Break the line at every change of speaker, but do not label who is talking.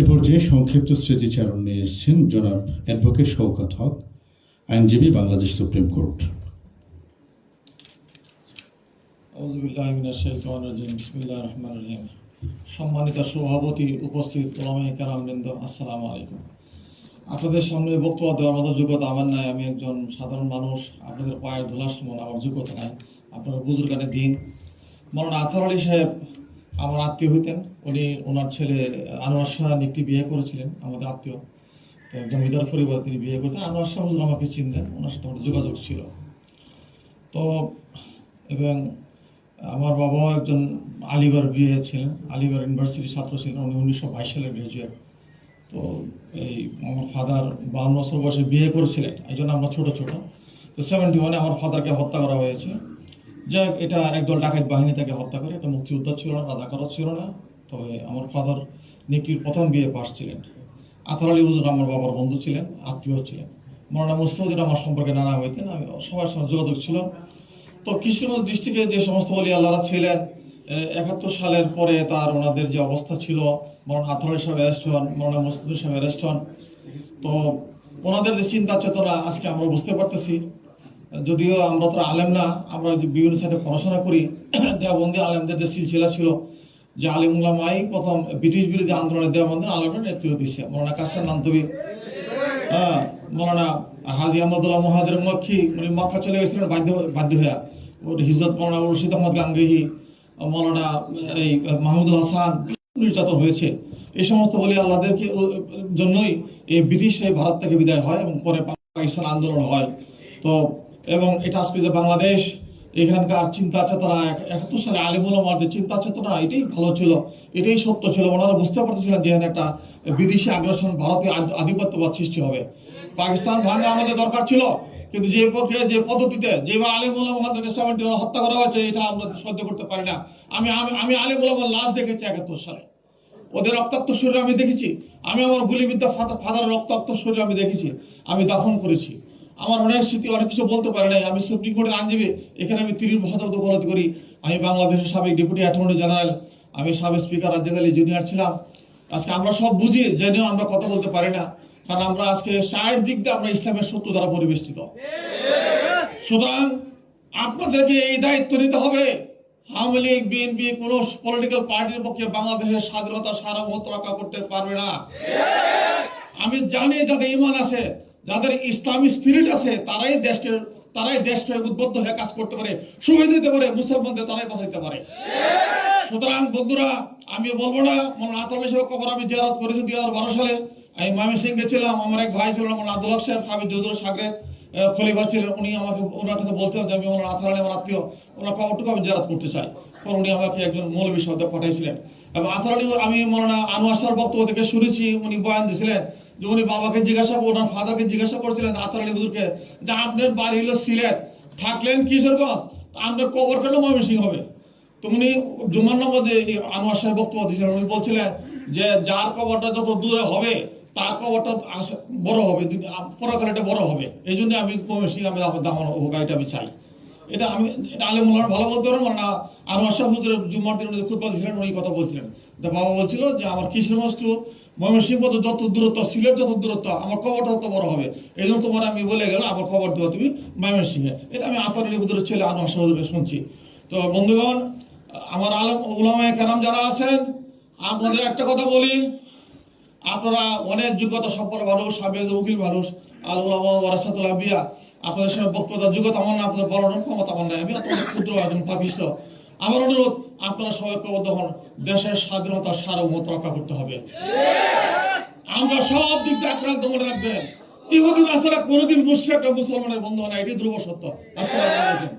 এ পর্যায়ে সংক্ষিপ্ত স্মৃতিচারণ নিয়ে এসেছেন জনাব অ্যাডভোকেট শওকত হক, আইনজীবী বাংলাদেশ সুপ্রিম কোর্ট।
সম্মানিত সভাপতি উপস্থিত ওলামাই কারামবৃন্দ আসসালামু আলাইকুম। আপনাদের সামনে বক্তব্য দেওয়ার মতো যোগ্যতা আমার নাই। আমি একজন সাধারণ মানুষ, আপনাদের পায়ের ধুলার সমান আমার যোগ্যতা নাই। আপনারা বুজুর্গানের দিন। মরণ আথার আলী সাহেব আমার আত্মীয় হইতেন। উনি, ওনার ছেলে আনোয়ার শাহ একটি বিয়ে করেছিলেন, আমাদের আত্মীয়। তো জমিদার পরিবারে তিনি বিয়ে করেছেন। আনোয়ার শাহ হুজুর আমাকে চিনতেন, ওনার সাথে আমার যোগাযোগ ছিল। তো এবং আমার বাবাও একজন আলিগড় বিয়ে ছিলেন, আলিগড় ইউনিভার্সিটির ছাত্র ছিলেন। উনি উনিশশো বাইশ সালে গ্রাজুয়েট তো এই আমার ফাদার বাউন্ন বছর বয়সে বিয়ে করেছিলেন, এই জন্য আমরা ছোটো ছোটো। তো সেভেন্টি ওয়ানে আমার ফাদারকে হত্যা করা হয়েছে। যাই এটা একদল ডাকাত বাহিনী তাকে হত্যা করে। এটা মুক্তিযোদ্ধা ছিল না রাজাকারও ছিল না। তবে আমার ফাদার নিকির প্রথম বিয়ে পাশ ছিলেন। আতর আলী হুজুর আমার বাবার বন্ধু ছিলেন, আত্মীয় ছিলেন। মৌলানা মুস্তাউদ্দিন আমার সম্পর্কে নানা হইতেন, আমি সবার সঙ্গে যোগাযোগ ছিল। তো কিশোরগঞ্জ ডিস্ট্রিক্টে যে সমস্ত অলি আল্লাহরা ছিলেন একাত্তর সালের পরে তার ওনাদের যে অবস্থা ছিল মরণ আথর সাহেব অ্যারেস্ট হন মরণ মুস্তাফিজ সাহেব অ্যারেস্ট হন। তো ওনাদের যে চিন্তা চেতনা, আজকে আমরা বুঝতে পারতেছি। যদিও আমরা তো আলেম না, আমরা বিভিন্ন সাইডে পড়াশোনা করি দেওবন্দি আলেমদের যে সিলসিলা ছিল, যে আলিমুল্লাহ মাই প্রথম ব্রিটিশ বিরোধী আন্দোলনে দেওবন্দির আলেমের নেতৃত্ব দিয়েছে। মৌলানা কাসার নান্তবী হ্যাঁ মৌলানা হাজি আহমদুল্লাহ মহাজের মক্ষী উনি মক্কা চলে গেছিলেন বাধ্য বাধ্য হয়ে। ওর হিজরত মৌলানা রশিদ আহমদ গাঙ্গেহি, মৌলানা এই মাহমুদুল হাসান নির্যাতন হয়েছে। এই সমস্ত বলি আল্লাহদেরকে জন্যই এই ব্রিটিশ ভারত থেকে বিদায় হয় এবং পরে পাকিস্তান আন্দোলন হয়। তো এবং এটা আজকে যে বাংলাদেশ, এখানকার চিন্তা চেতনা এক- একাত্তর সালে আলিমুল আমার যে চিন্তা চেতনা, এটাই ভালো ছিল, এটাই সত্য ছিল। ওনারা বুঝতে পারতেছিলেন যে এখানে একটা বিদেশি আগ্রাসন ভারতীয় আধ- আধিপত্যবাদ সৃষ্টি হবে। পাকিস্তান ভাঙা আমাদের দরকার ছিল, কিন্তু যে প্রক্রিয়া যে পদ্ধতিতে যেভাবে আলিমুল আমাদেরকে সেভেন্টি হত্যা করা হয়েছে, এটা আমরা সহ্য করতে পারি না। আমি আমি আমি আলিমুল আমার লাশ দেখেছি একাত্তর সালে। ওদের রক্তাক্ত শরীর আমি দেখেছি। আমি আমার গুলিবিদ্যা ফাদার রক্তাক্ত শরীর আমি দেখেছি। আমি দাফন করেছি। আমার অনেক স্মৃতি, অনেক কিছু বলতে পারে নাই। আমি সুপ্রিম কোর্টের আইনজীবী, এখানে আমি তিরিশ বছর দোকালতি করি। আমি বাংলাদেশের সাবেক ডেপুটি অ্যাটর্নি জেনারেল, আমি সাবেক স্পিকার রাজ্যকালী জুনিয়র ছিলাম। আজকে আমরা সব বুঝি, জেনেও আমরা কথা বলতে পারি না। কারণ আমরা আজকে চায়ের দিক দিয়ে আমরা ইসলামের সত্য দ্বারা পরিবেষ্টিত। সুতরাং আপনাদেরকে এই দায়িত্ব নিতে হবে। আওয়ামী লীগ বিএনপি কোন পলিটিক্যাল পার্টির পক্ষে বাংলাদেশের স্বাধীনতা, সার্বভৌমত্ব রক্ষা করতে পারবে না। আমি জানি যাদের ইমান আছে যাদের ইসলামী স্পিরিট আছে, তারাই দেশকে তারাই দেশকে উদ্বুদ্ধ হয়ে কাজ করতে পারে সুবিধা দিতে পারে, মুসলমানদের তারাই বাঁচাইতে পারে। সুতরাং বন্ধুরা আমি বলব না মনে আতর হিসেবে কবর আমি জিয়ারত করেছি দুই হাজার বারো সালে। আমি মামি সিং গেছিলাম আমার এক ভাই ছিল আমার আব্দুল সাহেব, হাবিব চৌধুরী সাগরে খলিফা ছিলেন। উনি আমাকে, ওনার কাছে বলতেন যে, আমি আমার আথার আমার আত্মীয় ওনার কবরটুকু আমি জিয়ারত করতে চাই। পর উনি আমাকে একজন মৌলবী শব্দ পাঠাইছিলেন। এবং আথার আমি মৌলানা আনোয়ার বক্তব্য থেকে শুনেছি, উনি বয়ান দিয়েছিলেন যে উনি বাবাকে জিজ্ঞাসা ওনার ফাদারকে জিজ্ঞাসা করছিলেন আতার আলী হুজুরকে যে আপনার বাড়ি হলো সিলেট, থাকলেন কিশোরগঞ্জ আপনার কবর কেন ময়মনসিং হবে? তো উনি জুমার নামাজে আনোয়ার সাহেব বক্তব্য দিয়েছিলেন। উনি বলছিলেন যে যার কবরটা যত দূরে হবে, তার কবরটা বড় হবে পরকালে বড় হবে। এই জন্য আমি ময়মনসিং আমি দামান গাড়িটা আমি চাই। এটা আমি, এটা আলে মোল্লার ভালো বলতে পারব না আনোয়ার সাহেব হুজুরের জুমার দিন উনি খুতবা উনি কথা বলছিলেন। বাবা বলছিল যে, আমার টু ময়মনসিংহ যত দূরত্ব, সিলেট যত দূরত্ব, আমার খবরটা তত বড় হবে। এই জন্য তোমার আমি বলে গেলাম, আমার খবর দেওয়া তুমি ময়মনসিংহে। এটা আমি আতর হুজুরের ছেলে আনোয়ার শাহ হুজুরকে শুনছি। তো বন্ধুগণ, আমার আলম উলামায়ে কেরাম যারা আছেন, আপনাদের একটা কথা বলি। আপনারা অনেক যোগ্যতা সম্পন্ন মানুষ, সাবেক উকিল মানুষ, আল উলামা ওয়ারাসাতুল আম্বিয়া। আপনাদের বক্তব্য যোগ্যতা আপনাদের ক্ষমতা আমি ক্ষুদ্র একজন পাপিষ্ট। আমার অনুরোধ, আপনারা সবাই ঐক্যবদ্ধ হন। দেশের স্বাধীনতা সার্বভৌমত্ব রক্ষা করতে হবে। আমরা সব দিক দিয়ে আক্রান্ত মনে রাখবেন। ইহুদিন আসারা কোনোদিন মুসলমানের বন্ধু হয় না এটি ধ্রুব সত্য। আসসালাম